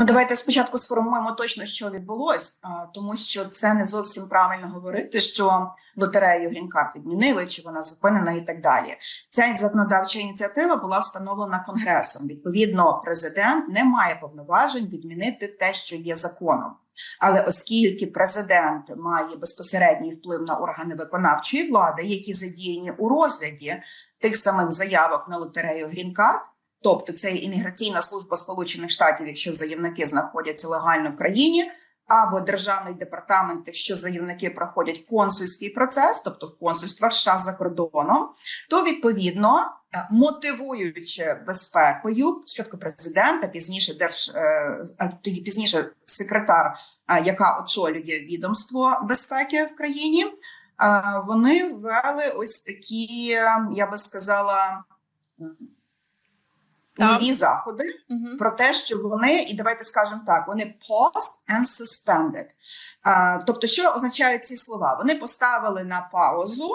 Ну, давайте спочатку сформуємо точно, що відбулось, тому що це не зовсім правильно говорити, що лотерею грін-карт відмінили, чи вона зупинена і так далі. Ця законодавча ініціатива була встановлена конгресом. Відповідно, президент не має повноважень відмінити те, що є законом. Але оскільки президент має безпосередній вплив на органи виконавчої влади, які задіяні у розгляді тих самих заявок на лотерею грін-карт, Тобто це імміграційна служба Сполучених Штатів, якщо заявники знаходяться легально в країні, або державний департамент, якщо заявники проходять консульський процес, тобто в консульствах США за кордоном, то відповідно е, мотивуючи безпекою спочатку президента, пізніше держ е, тоді пізніше секретар, е, яка очолює відомство безпеки в країні, вони ввели ось такі, я би сказала. Нові заходи Угу. про те, що вони, і давайте скажемо так, вони paused and suspended. А, тобто, що означають ці слова? Вони поставили на паузу